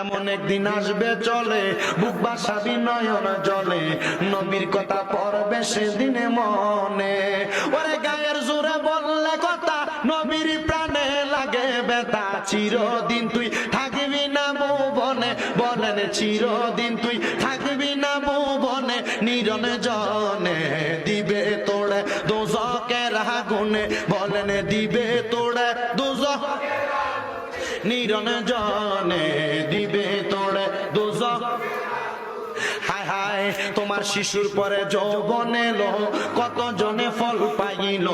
এমন একদিন আসবে চলে, বুক বাসাবি নয়ন জলে। নবীর কথা পড়বে সেদিনে মনে। ওরে গায়ের জোরে বললে কথা, নবীর প্রাণে লাগে বেতা চিরদিন তুই থাকবি না বনে বলেন চিরদিন তুই থাকবি না বনে নিরনে জনে দিবে তোড়ে দোজকের আগুনে, বলেন দিবে তোড়ে। নিরন জনে দিবে তোড়ে দোজক। হায় হায়, তোমার শিশুর পরে যৌবন এলো কত জনে ফল পাইল,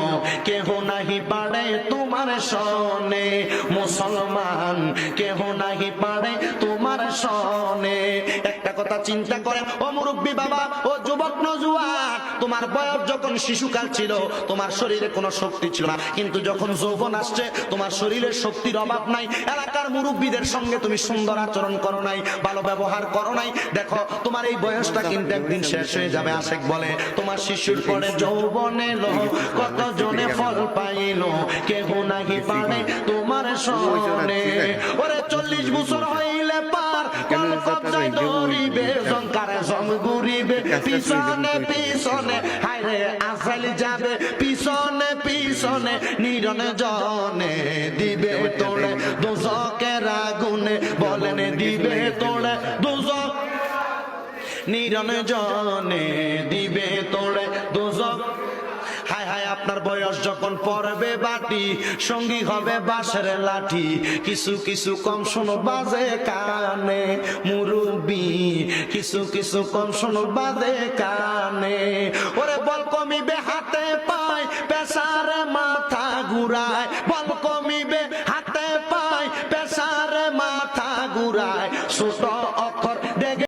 কেহ নাহি পারে তোমার সনে মুসলমান, কেহ নাহি পারে তোমার সনে একটা কথা চিন্তা করে, ও মুরব্বী বাবা, ও তোমার বয়স যখন শিশুকাল ছিল, তোমার শরীরে কোনো শক্তি ছিল না। কিন্তু যখন যৌবন আসছে, তোমার শরীরে শক্তির অভাব নাই। এলাকার মুরব্বীদের সঙ্গে তুমি সুন্দর আচরণ করো নাই, ভালো ব্যবহার করো নাই। দেখো, তোমার এই বয়সটা কিন্তু একদিন শেষ হয়ে যাবে, আশেক বলে। তোমার শিশুর পরে যৌবন এলো কত জনে ফল পাইলো, কেহ নাহি পারে তোমার সনে ওরে চল্লিশ বছর হইলে পিছনে পিছনে যাবে পিছনে পিছনে নিরনে জনে দিবে আগুনে বলেন দিবে দিবে তোড়ে দোজক হায় হায় আপনার বয়স যখন পড়বে বাটি, সঙ্গী হবে বাঁশের লাঠি। কিছু কিছু কম শোনো বাজে কানে মুরুবি কিছু কিছু কম শোনো বাজে কানে। ওরে বল কমিবে হাতে পায়, পেশারে মাথা ঘুরায়। বল কমিবে হাতে পায়, পেশারে মাথা ঘুরায়। ছোট